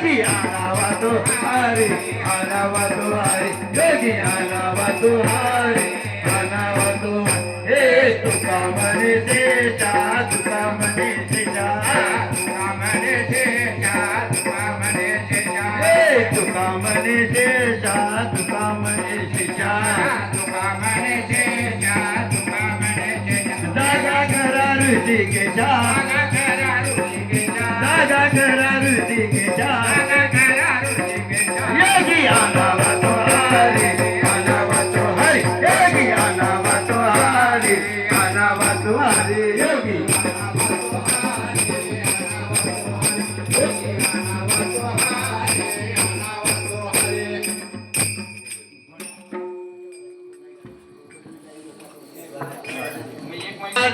योगी आनावा तुहारी आनावा तुहारी योगी आनावा तुहारी आनावा तुहारी हे तुका म्हणे देशा तुका म्हणे देशा हे तुका म्हणे देशा तुका म्हणे देशा जागा करा ऋषिकेशा. जागा करा ऋषिकेशा.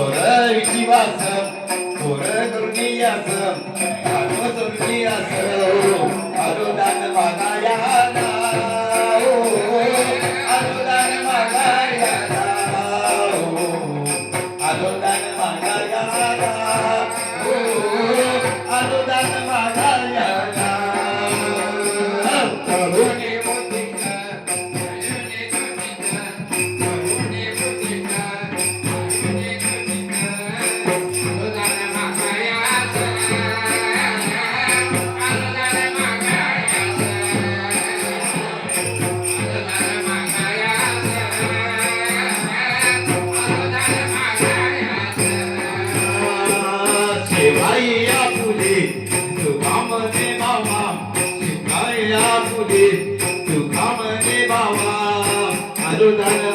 थोडं विश्वासं थोडं करुणीयाचं आलो करुणीयाचं अनुदान मागाया ना, ओ, अनुदान मागाया ना, ओ, अनुदान मागाया ना, ओ, अनुदान मागाया Absolutamente.